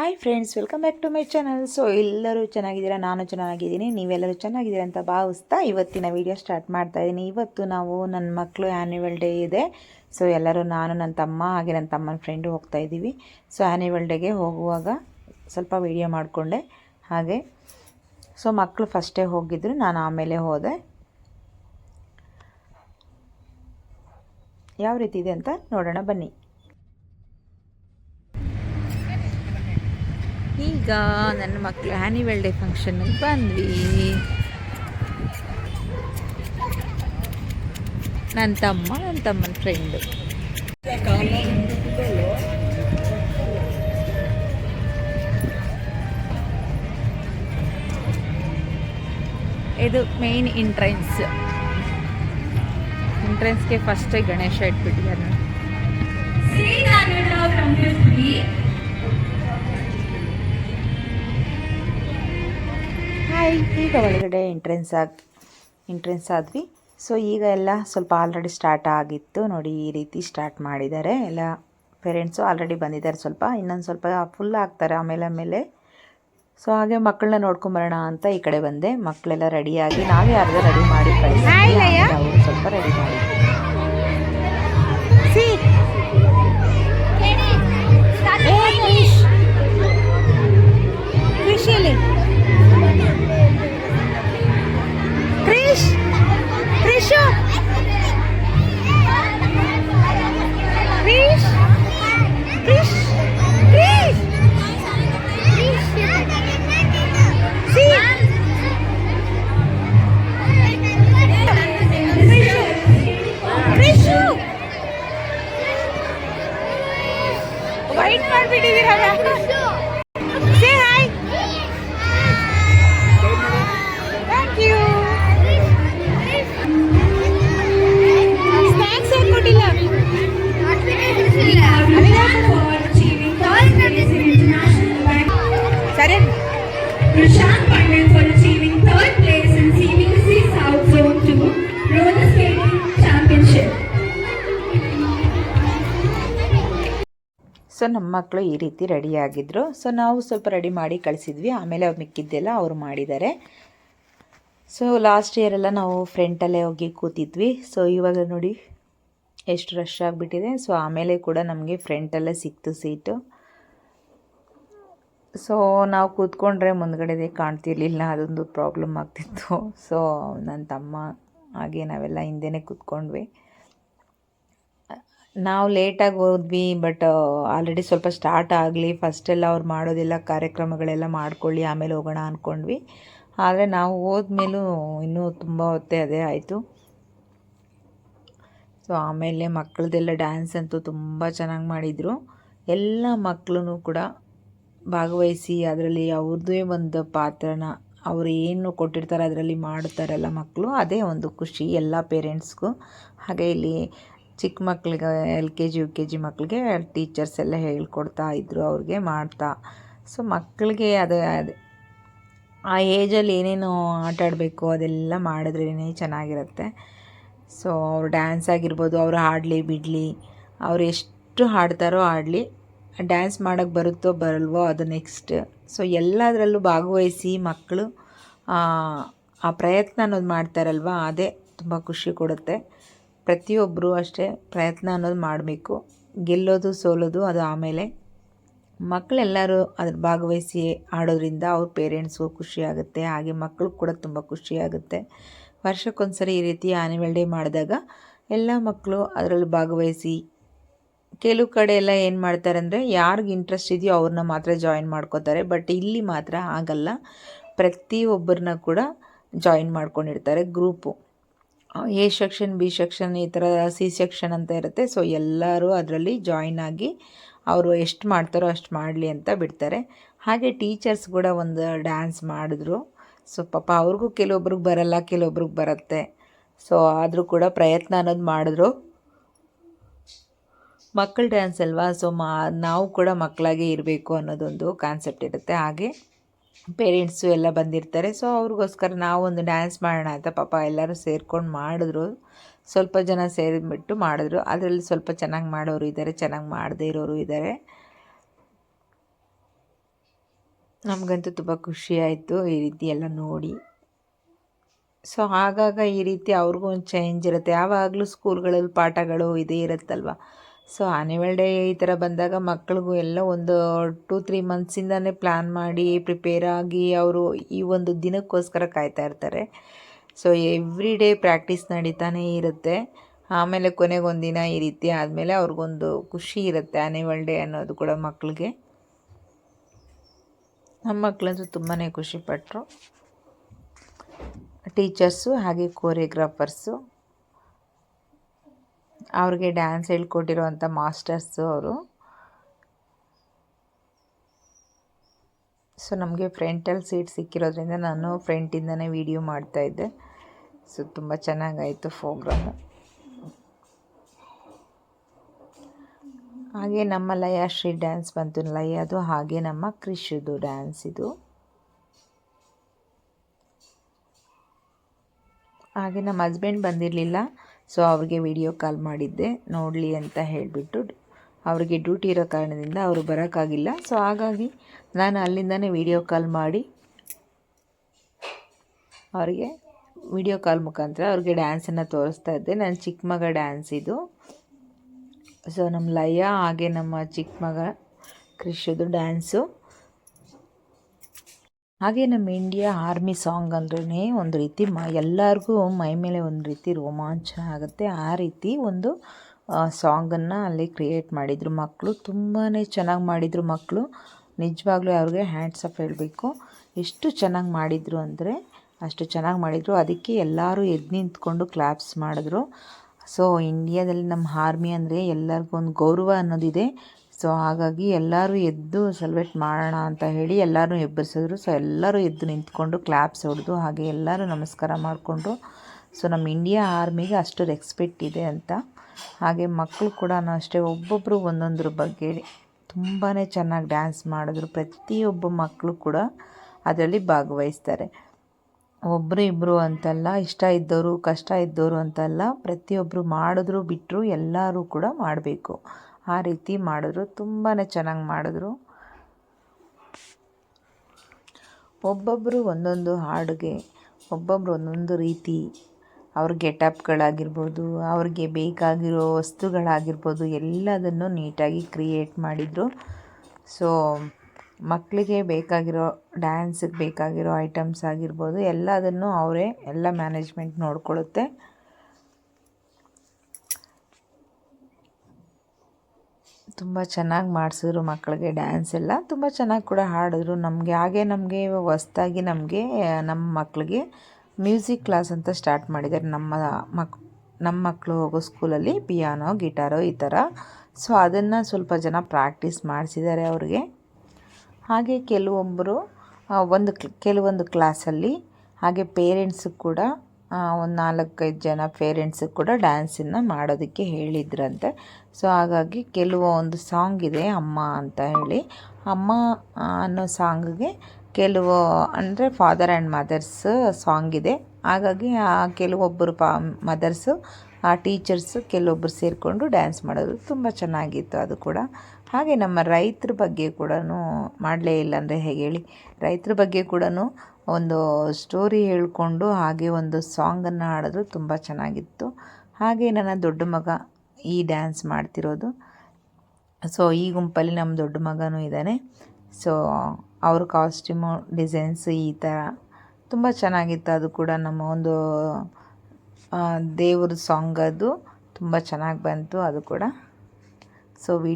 Hi friends welcome back to my channel so ಎಲ್ಲರೂ ಚೆನ್ನಾಗಿದ್ದೀರಾ? ನಾನು ಚೆನ್ನಾಗಿದ್ದೀನಿ. ನೀವೆಲ್ಲರೂ ಚೆನ್ನಾಗಿದ್ದೀರಾ ಅಂತ ಭಾವಿಸ್ತಾ ಇವತ್ತಿನ ವಿಡಿಯೋ ಸ್ಟಾರ್ಟ್ ಮಾಡ್ತಾ ಇದ್ದೀನಿ ಇವತ್ತು ನಾವು ನನ್ನ ಮಕ್ಕಳು ಆ್ಯನ್ಯುವಲ್ ಡೇ ಇದೆ. ಸೊ ಎಲ್ಲರೂ ನಾನು, ನನ್ನ ತಮ್ಮ ಹಾಗೆ ನನ್ನ ತಮ್ಮನ ಫ್ರೆಂಡು ಹೋಗ್ತಾ ಇದ್ದೀವಿ. ಸೊ ಆ್ಯನ್ಯುವಲ್ ಡೇಗೆ ಹೋಗುವಾಗ ಸ್ವಲ್ಪ ವಿಡಿಯೋ ಮಾಡಿಕೊಂಡೆ. ಹಾಗೆ ಸೊ ಮಕ್ಕಳು ಫಸ್ಟೇ ಹೋಗಿದ್ದರು ನಾನು ಆಮೇಲೆ ಹೋದೆ. ಯಾವ ರೀತಿ ಇದೆ ಅಂತ ನೋಡೋಣ. ಬನ್ನಿ. ನನ್ನ ಮಕ್ಕಳು ಆ್ಯನಿವಲ್ ಡೇ ಫಂಕ್ಷನ್ನಲ್ಲಿ ಬಂದ್ವಿ. ನನ್ನ ತಮ್ಮ ನನ್ನ ತಮ್ಮನ ಫ್ರೆಂಡು ಇದು ಮೇನ್ ಎಂಟ್ರೆನ್ಸ್ ಎಂಟ್ರೆನ್ಸ್ಗೆ ಫಸ್ಟೇ ಗಣೇಶ ಇಟ್ಬಿಟ್ಟಿದ್ದಾರೆ ಹಾಯ್ ಈಗ ಒಳಗಡೆ ಎಂಟ್ರೆನ್ಸ್ ಆಗಿ ಎಂಟ್ರೆನ್ಸ್ ಆದ್ವಿ. ಸೊ ಈಗ ಎಲ್ಲ ಸ್ವಲ್ಪ ಆಲ್ರೆಡಿ ಸ್ಟಾರ್ಟ್ ಆಗಿತ್ತು. ನೋಡಿ ಈ ರೀತಿ ಸ್ಟಾರ್ಟ್ ಮಾಡಿದ್ದಾರೆ ಎಲ್ಲ ಪೇರೆಂಟ್ಸು ಆಲ್ರೆಡಿ ಬಂದಿದ್ದಾರೆ ಸ್ವಲ್ಪ. ಇನ್ನೊಂದು ಸ್ವಲ್ಪ ಫುಲ್ ಆಗ್ತಾರೆ ಆಮೇಲೆ ಆಮೇಲೆ. ಸೊ ಹಾಗೆ ಮಕ್ಕಳನ್ನ ನೋಡ್ಕೊಂಬರೋಣ ಅಂತ ಈ ಕಡೆ ಬಂದೆ. ಮಕ್ಕಳೆಲ್ಲ ರೆಡಿಯಾಗಿ ನಾವೇ ಅರ್ಧ ರೆಡಿ ಮಾಡಿ ಕಳಿಸಿ ಅವರು ಸ್ವಲ್ಪ ರೆಡಿ ಮಾಡಿ ಸೊ ನಮ್ಮ ಮಕ್ಕಳು ಈ ರೀತಿ ರೆಡಿಯಾಗಿದ್ದರು ಸೊ ನಾವು ಸ್ವಲ್ಪ ರೆಡಿ ಮಾಡಿ ಕಳಿಸಿದ್ವಿ. ಆಮೇಲೆ ಅವ್ರು ಮಿಕ್ಕಿದ್ದೆಲ್ಲ ಅವರು ಮಾಡಿದ್ದಾರೆ. ಸೊ ಲಾಸ್ಟ್ ಇಯರ್ ಎಲ್ಲ ನಾವು ಫ್ರೆಂಟಲ್ಲೇ ಹೋಗಿ ಕೂತಿದ್ವಿ. ಸೊ ಇವಾಗ ನೋಡಿ, ಎಷ್ಟು ರಶ್ ಆಗಿಬಿಟ್ಟಿದೆ. ಸೊ ಆಮೇಲೆ ಕೂಡ ನಮಗೆ ಫ್ರೆಂಟಲ್ಲೇ ಸಿಕ್ತು ಸೀಟು ಸೊ ನಾವು ಕೂತ್ಕೊಂಡ್ರೆ ಮುಂದ್ಗಡೆದೇ ಕಾಣ್ತಿರ್ಲಿಲ್ಲ, ಅದೊಂದು ಪ್ರಾಬ್ಲಮ್ ಆಗ್ತಿತ್ತು. ಸೊ ನನ್ನ ತಮ್ಮ ಹಾಗೆ ನಾವೆಲ್ಲ ಹಿಂದೆನೇ ಕೂತ್ಕೊಂಡ್ವಿ. ನಾವು ಲೇಟಾಗಿ ಹೋದ್ವಿ ಬಟ್ ಆಲ್ರೆಡಿ ಸ್ವಲ್ಪ ಸ್ಟಾರ್ಟ್ ಆಗಲಿ ಫಸ್ಟೆಲ್ಲ ಅವ್ರು ಮಾಡೋದೆಲ್ಲ ಕಾರ್ಯಕ್ರಮಗಳೆಲ್ಲ ಮಾಡ್ಕೊಳ್ಳಿ, ಆಮೇಲೆ ಹೋಗೋಣ ಅಂದ್ಕೊಂಡ್ವಿ ಆದರೆ ನಾವು ಹೋದ್ಮೇಲೂ ಇನ್ನೂ ತುಂಬ ಹೊತ್ತೆ ಅದೇ ಆಯಿತು. ಸೊ ಆಮೇಲೆ ಮಕ್ಕಳದೆಲ್ಲ ಡ್ಯಾನ್ಸ್ ಅಂತೂ ತುಂಬ ಚೆನ್ನಾಗಿ ಮಾಡಿದರು. ಎಲ್ಲ ಮಕ್ಕಳೂ ಕೂಡ ಭಾಗವಹಿಸಿ ಅದರಲ್ಲಿ ಅವ್ರದ್ದೇ ಒಂದು ಪಾತ್ರನ ಅವರು ಏನು ಕೊಟ್ಟಿರ್ತಾರೆ ಅದರಲ್ಲಿ ಮಾಡ್ತಾರಲ್ಲ ಮಕ್ಕಳು ಅದೇ ಒಂದು ಖುಷಿ ಎಲ್ಲ ಪೇರೆಂಟ್ಸ್ಗೂ ಹಾಗೆ ಇಲ್ಲಿ ಚಿಕ್ಕ ಮಕ್ಕಳಿಗೆ L K G, U K G ಮಕ್ಕಳಿಗೆ ಟೀಚರ್ಸ್ ಎಲ್ಲ ಹೇಳ್ಕೊಡ್ತಾ ಇದ್ದರು ಅವ್ರಿಗೆ ಮಾಡ್ತಾ. ಸೊ ಮಕ್ಕಳಿಗೆ ಅದು, ಅದೇ ಆ ಏಜಲ್ಲಿ ಏನೇನು ಆಟ ಆಡಬೇಕು ಅದೆಲ್ಲ ಮಾಡಿದ್ರೇ ಚೆನ್ನಾಗಿರುತ್ತೆ. ಸೊ ಅವ್ರು ಡ್ಯಾನ್ಸ್ ಆಗಿರ್ಬೋದು, ಅವರು ಹಾಡಲಿ, ಬಿಡಲಿ, ಅವ್ರು ಎಷ್ಟು ಹಾಡ್ತಾರೋ ಆಡಲಿ ಡ್ಯಾನ್ಸ್ ಮಾಡೋಕ್ಕೆ ಬರುತ್ತೋ ಬರಲ್ವೋ ಅದು ನೆಕ್ಸ್ಟ್ ಸೊ ಎಲ್ಲದರಲ್ಲೂ ಭಾಗವಹಿಸಿ ಮಕ್ಕಳು ಆ ಪ್ರಯತ್ನ ಅನ್ನೋದು ಮಾಡ್ತಾರಲ್ವ ಅದೇ ತುಂಬ ಖುಷಿ ಕೊಡುತ್ತೆ. ಪ್ರತಿಯೊಬ್ಬರು ಅಷ್ಟೇ ಪ್ರಯತ್ನ ಅನ್ನೋದು ಮಾಡಬೇಕು. ಗೆಲ್ಲೋದು, ಸೋಲೋದು ಅದು ಆಮೇಲೆ ಮಕ್ಕಳೆಲ್ಲರೂ ಅದ್ರ ಭಾಗವಹಿಸಿ ಆಡೋದ್ರಿಂದ ಅವ್ರ ಪೇರೆಂಟ್ಸ್ಗೂ ಖುಷಿಯಾಗುತ್ತೆ ಹಾಗೆ ಮಕ್ಕಳು ಕೂಡ ತುಂಬ ಖುಷಿಯಾಗುತ್ತೆ ವರ್ಷಕ್ಕೊಂದ್ಸರಿ ಈ ರೀತಿ ಆ್ಯನಿವಲ್ ಡೇ ಮಾಡಿದಾಗ ಎಲ್ಲ ಮಕ್ಕಳು ಅದರಲ್ಲಿ ಭಾಗವಹಿಸಿ ಕೆಲವು ಕಡೆ ಎಲ್ಲ ಏನು ಮಾಡ್ತಾರೆ ಅಂದರೆ ಯಾರಿಗೆ ಇಂಟ್ರೆಸ್ಟ್ ಇದೆಯೋ ಅವ್ರನ್ನ ಮಾತ್ರ ಜಾಯಿನ್ ಮಾಡ್ಕೋತಾರೆ. ಬಟ್ ಇಲ್ಲಿ ಮಾತ್ರ ಆಗಲ್ಲ. ಪ್ರತಿಯೊಬ್ಬರನ್ನ ಕೂಡ ಜಾಯಿನ್ ಮಾಡ್ಕೊಂಡಿರ್ತಾರೆ group A section B section ಈ ಥರ ಸಿ ಸೆಕ್ಷನ್ ಅಂತ ಇರುತ್ತೆ. ಸೊ ಎಲ್ಲರೂ ಅದರಲ್ಲಿ ಜಾಯಿನ್ ಆಗಿ ಅವರು ಎಷ್ಟು ಮಾಡ್ತಾರೋ ಅಷ್ಟು ಮಾಡಲಿ ಅಂತ ಬಿಡ್ತಾರೆ. ಹಾಗೆ ಟೀಚರ್ಸ್ ಕೂಡ ಒಂದು ಡ್ಯಾನ್ಸ್ ಮಾಡಿದ್ರು. ಸೊ ಪಾಪ ಅವ್ರಿಗೂ ಕೆಲವೊಬ್ರಿಗೆ ಬರಲ್ಲ, ಕೆಲವೊಬ್ರಿಗೆ ಬರುತ್ತೆ. ಸೊ ಆದರೂ ಕೂಡ ಪ್ರಯತ್ನ ಅನ್ನೋದು ಮಾಡಿದ್ರು. ಮಕ್ಕಳ ಡ್ಯಾನ್ಸ್ ಅಲ್ವಾ? ಸೊ ಮಾ, ನಾವು ಕೂಡ ಮಕ್ಕಳಾಗೆ ಇರಬೇಕು ಅನ್ನೋದೊಂದು ಕಾನ್ಸೆಪ್ಟ್ ಇರುತ್ತೆ. ಹಾಗೆ ಪೇರೆಂಟ್ಸು ಎಲ್ಲ ಬಂದಿರ್ತಾರೆ. ಸೊ ಅವ್ರಿಗೋಸ್ಕರ ನಾವು ಒಂದು ಡ್ಯಾನ್ಸ್ ಮಾಡೋಣ ಅಂತ ಪಾಪ ಎಲ್ಲರೂ ಸೇರ್ಕೊಂಡು ಮಾಡಿದ್ರು. ಸ್ವಲ್ಪ ಜನ ಸೇರಿಬಿಟ್ಟು ಮಾಡಿದ್ರು. ಅದರಲ್ಲಿ ಸ್ವಲ್ಪ ಚೆನ್ನಾಗಿ ಮಾಡೋರು ಇದ್ದಾರೆ, ಚೆನ್ನಾಗಿ ಮಾಡದೇ ಇರೋರು ಇದ್ದಾರೆ. ನಮಗಂತೂ ತುಂಬ ಖುಷಿ ಆಯಿತು ಈ ರೀತಿ ಎಲ್ಲ ನೋಡಿ. ಸೊ ಆಗಾಗ ಈ ರೀತಿ ಅವ್ರಿಗೂ ಒಂದು ಚೇಂಜ್ ಇರುತ್ತೆ. ಯಾವಾಗಲೂ ಸ್ಕೂಲ್ಗಳಲ್ಲಿ ಪಾಠಗಳು ಇದೇ ಇರುತ್ತಲ್ವ? ಸೊ ಆ್ಯನ್ಯುವಲ್ ಡೇ ಈ ಥರ ಬಂದಾಗ ಮಕ್ಳಿಗೂ ಎಲ್ಲ ಒಂದು ಟೂ ತ್ರೀ ಮಂತ್ಸಿಂದನೇ ಪ್ಲ್ಯಾನ್ ಮಾಡಿ ಪ್ರಿಪೇರ್ ಆಗಿ ಅವರು ಈ ಒಂದು ದಿನಕ್ಕೋಸ್ಕರ ಕಾಯ್ತಾ ಇರ್ತಾರೆ. ಸೊ ಎವ್ರಿ ಡೇ ಪ್ರಾಕ್ಟೀಸ್ ನಡೀತಾನೇ ಇರುತ್ತೆ. ಆಮೇಲೆ ಕೊನೆಗೊಂದಿನ ಈ ರೀತಿ ಆದಮೇಲೆ ಅವ್ರಿಗೊಂದು ಖುಷಿ ಇರುತ್ತೆ ಆ್ಯನ್ಯುವಲ್ ಡೇ ಅನ್ನೋದು ಕೂಡ ಮಕ್ಕಳಿಗೆ ನಮ್ಮ ಮಕ್ಕಳಂತೂ ತುಂಬಾ ಖುಷಿಪಟ್ಟರು ಟೀಚರ್ಸು ಹಾಗೆ ಕೋರಿಯೋಗ್ರಾಫರ್ಸು ಅವ್ರಿಗೆ ಡ್ಯಾನ್ಸ್ ಹೇಳ್ಕೊಟ್ಟಿರುವಂಥ ಮಾಸ್ಟರ್ಸು ಅವರು. ಸೊ ನಮಗೆ ಫ್ರೆಂಟಲ್ಲಿ ಸೀಟ್ ಸಿಕ್ಕಿರೋದ್ರಿಂದ ನಾನು ಫ್ರಂಟಿಂದನೇ ವೀಡಿಯೋ ಮಾಡ್ತಾಯಿದ್ದೆ ಸೊ ತುಂಬ ಚೆನ್ನಾಗಾಯಿತು ಫೋಗ್ರಾಮ್ ಹಾಗೆ ನಮ್ಮ ಲಯ ಶ್ರೀ ಡ್ಯಾನ್ಸ್ ಬಂತು. ಲಯದು ಹಾಗೆ ನಮ್ಮ ಕೃಷಿದು ಡ್ಯಾನ್ಸ್ ಇದು. ಹಾಗೆ ನಮ್ಮ ಹಸ್ಬೆಂಡ್ ಬಂದಿರಲಿಲ್ಲ. ಸೊ ಅವ್ರಿಗೆ ವಿಡಿಯೋ ಕಾಲ್ ಮಾಡಿದ್ದೆ. ನೋಡಲಿ ಅಂತ ಹೇಳಿಬಿಟ್ಟು ಅವರಿಗೆ ಡ್ಯೂಟಿ ಇರೋ ಕಾರಣದಿಂದ ಅವರು ಬರೋಕ್ಕಾಗಿಲ್ಲ. ಸೊ ಹಾಗಾಗಿ ನಾನು ಅಲ್ಲಿಂದನೇ ವಿಡಿಯೋ ಕಾಲ್ ಮಾಡಿ ಅವರಿಗೆ ವಿಡಿಯೋ ಕಾಲ್ ಮುಖಾಂತರ ಅವ್ರಿಗೆ ಡ್ಯಾನ್ಸನ್ನು ತೋರಿಸ್ತಾ ಇದ್ದೆ. ನನ್ನ ಚಿಕ್ಕ ಮಗ ಡ್ಯಾನ್ಸ್ ಇದು. ಸೊ ನಮ್ಮ ಲಯ ಹಾಗೆ ನಮ್ಮ ಚಿಕ್ಕ ಮಗ ಕ್ರಿಶದು ಡ್ಯಾನ್ಸು ಹಾಗೆ ನಮ್ಮ ಇಂಡಿಯಾ ಆರ್ಮಿ ಸಾಂಗ್ ಅಂದ್ರೇ ಒಂದು ರೀತಿ ಮ, ಎಲ್ಲರಿಗೂ ಮೈ ಮೇಲೆ ಒಂದು ರೀತಿ ರೋಮಾಂಚನ ಆಗುತ್ತೆ. ಆ ರೀತಿ ಒಂದು ಸಾಂಗನ್ನು ಅಲ್ಲಿ ಕ್ರಿಯೇಟ್ ಮಾಡಿದರು ಮಕ್ಕಳು ತುಂಬಾ ಚೆನ್ನಾಗಿ ಮಾಡಿದರು ಮಕ್ಕಳು ನಿಜವಾಗ್ಲೂ ಅವ್ರಿಗೆ ಹ್ಯಾಂಡ್ಸ್ ಆಫ್ ಹೇಳಬೇಕು. ಎಷ್ಟು ಚೆನ್ನಾಗಿ ಮಾಡಿದರು ಅಂದರೆ, ಅಷ್ಟು ಚೆನ್ನಾಗಿ ಮಾಡಿದರು. ಅದಕ್ಕೆ ಎಲ್ಲರೂ ಎದ್ದು ನಿಂತ್ಕೊಂಡು ಕ್ಲಾಪ್ಸ್ ಮಾಡಿದ್ರು. ಸೊ ಇಂಡಿಯಾದಲ್ಲಿ ನಮ್ಮ ಆರ್ಮಿ ಅಂದರೆ ಎಲ್ಲರಿಗೂ ಒಂದು ಗೌರವ ಅನ್ನೋದಿದೆ. ಸೊ ಹಾಗಾಗಿ ಎಲ್ಲರೂ ಎದ್ದು ಸೆಲೆಬ್ರೇಟ್ ಮಾಡೋಣ ಅಂತ ಹೇಳಿ ಎಲ್ಲರೂ ಎಬ್ಬರಿಸಿದ್ರು. ಸೊ ಎಲ್ಲರೂ ಎದ್ದು ನಿಂತ್ಕೊಂಡು ಕ್ಲಾಪ್ಸ್ ಹೊಡೆದು ಹಾಗೆ ಎಲ್ಲರೂ ನಮಸ್ಕಾರ ಮಾಡಿಕೊಂಡು, ಸೊ ನಮ್ಮ ಇಂಡಿಯಾ ಆರ್ಮಿಗೆ ಅಷ್ಟು ರೆಸ್ಪೆಕ್ಟ್ ಇದೆ ಅಂತ. ಹಾಗೆ ಮಕ್ಕಳು ಕೂಡ ಅಷ್ಟೇ ಒಬ್ಬೊಬ್ಬರು ಒಂದೊಂದ್ರ ಬಗ್ಗೆ ತುಂಬಾ ಚೆನ್ನಾಗಿ ಡ್ಯಾನ್ಸ್ ಮಾಡಿದ್ರು. ಪ್ರತಿಯೊಬ್ಬ ಮಕ್ಕಳು ಕೂಡ ಅದರಲ್ಲಿ ಭಾಗವಹಿಸ್ತಾರೆ. ಒಬ್ಬರು ಇಬ್ಬರು ಅಂತಲ್ಲ, ಇಷ್ಟ ಇದ್ದವರು ಕಷ್ಟ ಇದ್ದವರು ಅಂತಲ್ಲ ಪ್ರತಿಯೊಬ್ಬರು ಮಾಡಿದ್ರು ಬಿಟ್ಟರು ಎಲ್ಲರೂ ಕೂಡ ಮಾಡಬೇಕು. ಆ ರೀತಿ ಮಾಡಿದ್ರು. ತುಂಬಾ ಚೆನ್ನಾಗಿ ಮಾಡಿದ್ರು. ಒಬ್ಬೊಬ್ಬರು ಒಂದೊಂದು ಹಾಡಿಗೆ ಒಬ್ಬೊಬ್ಬರು ಒಂದೊಂದು ರೀತಿ ಅವ್ರ ಗೆಟಪ್ಗಳಾಗಿರ್ಬೋದು, ಅವ್ರಿಗೆ ಬೇಕಾಗಿರೋ ವಸ್ತುಗಳಾಗಿರ್ಬೋದು, ಎಲ್ಲದನ್ನು ನೀಟಾಗಿ ಕ್ರಿಯೇಟ್ ಮಾಡಿದರು. ಸೊ ಮಕ್ಕಳಿಗೆ ಬೇಕಾಗಿರೋ, ಡ್ಯಾನ್ಸಿಗೆ ಬೇಕಾಗಿರೋ ಐಟಮ್ಸ್ ಆಗಿರ್ಬೋದು, ಎಲ್ಲದನ್ನು ಅವರೇ, ಎಲ್ಲ ಮ್ಯಾನೇಜ್ಮೆಂಟ್ ನೋಡ್ಕೊಳ್ಳುತ್ತೆ. ತುಂಬ ಚೆನ್ನಾಗಿ ಮಾಡಿಸಿದ್ರು ಮಕ್ಕಳಿಗೆ ಡ್ಯಾನ್ಸ್ ಎಲ್ಲ. ತುಂಬ ಚೆನ್ನಾಗಿ ಕೂಡ ಹಾಡಿದ್ರು. ನಮಗೆ ಹಾಗೆ ನಮಗೆ ಹೊಸ್ದಾಗಿ ನಮಗೆ ನಮ್ಮ ಮಕ್ಕಳಿಗೆ ಮ್ಯೂಸಿಕ್ ಕ್ಲಾಸ್ ಅಂತ ಸ್ಟಾರ್ಟ್ ಮಾಡಿದ್ದಾರೆ. ನಮ್ಮ ಮಕ್ ನಮ್ಮ ಮಕ್ಕಳು ಹೋಗೋ ಸ್ಕೂಲಲ್ಲಿ ಪಿಯಾನೋ ಗಿಟಾರೋ ಈ ಥರ ಸೊ ಅದನ್ನು ಸ್ವಲ್ಪ ಜನ ಪ್ರಾಕ್ಟೀಸ್ ಮಾಡಿಸಿದ್ದಾರೆ ಅವ್ರಿಗೆ. ಹಾಗೆ ಕೆಲವೊಬ್ಬರು ಒಂದು ಕೆಲವೊಂದು ಕ್ಲಾಸಲ್ಲಿ ಹಾಗೆ ಪೇರೆಂಟ್ಸು ಕೂಡ ಒಂದು ನಾಲ್ಕೈದು ಜನ ಪೇರೆಂಟ್ಸು ಕೂಡ ಡ್ಯಾನ್ಸನ್ನು ಮಾಡೋದಕ್ಕೆ ಹೇಳಿದ್ರಂತೆ. ಸೊ ಹಾಗಾಗಿ ಕೆಲವು ಒಂದು ಸಾಂಗ್ ಇದೆ ಅಮ್ಮ ಅಂತ ಹೇಳಿ. ಅಮ್ಮ ಅನ್ನೋ ಸಾಂಗಿಗೆ ಕೆಲವು ಅಂದರೆ ಫಾದರ್ ಆ್ಯಂಡ್ ಮದರ್ಸ್ ಸಾಂಗ್ ಇದೆ. ಹಾಗಾಗಿ ಆ ಕೆಲವೊಬ್ಬರು ಪಾ ಮದರ್ಸು ಆ ಟೀಚರ್ಸು ಕೆಲವೊಬ್ಬರು ಸೇರಿಕೊಂಡು ಡ್ಯಾನ್ಸ್ ಮಾಡೋದು ತುಂಬ ಚೆನ್ನಾಗಿತ್ತು ಅದು ಕೂಡ. ಹಾಗೆ ನಮ್ಮ ರೈತರ ಬಗ್ಗೆ ಕೂಡ ಮಾಡಲೇ ಇಲ್ಲ ಅಂದರೆ ಹೇಗೆ ಹೇಳಿ. ರೈತರ ಬಗ್ಗೆ ಕೂಡ ಒಂದು ಸ್ಟೋರಿ ಹೇಳಿಕೊಂಡು ಹಾಗೆ ಒಂದು ಸಾಂಗನ್ನು ಹಾಡಿದ್ರು ತುಂಬ ಚೆನ್ನಾಗಿತ್ತು. ಹಾಗೆ ನನ್ನ ದೊಡ್ಡ ಮಗ ಈ ಡ್ಯಾನ್ಸ್ ಮಾಡ್ತಿರೋದು. ಸೊ ಈ ಗುಂಪಲ್ಲಿ ನಮ್ಮ ದೊಡ್ಡ ಮಗನೂ ಇದ್ದಾನೆ. ಸೊ ಅವ್ರ ಕಾಸ್ಟ್ಯೂಮು ಡಿಸೈನ್ಸ್ ಈ ಥರ ತುಂಬ ಚೆನ್ನಾಗಿತ್ತು. ಅದು ಕೂಡ ನಮ್ಮ ಒಂದು ದೇವ್ರ ಸಾಂಗ್ ಅದು ತುಂಬ ಚೆನ್ನಾಗಿ ಬಂತು. ಅದು ಕೂಡ. So we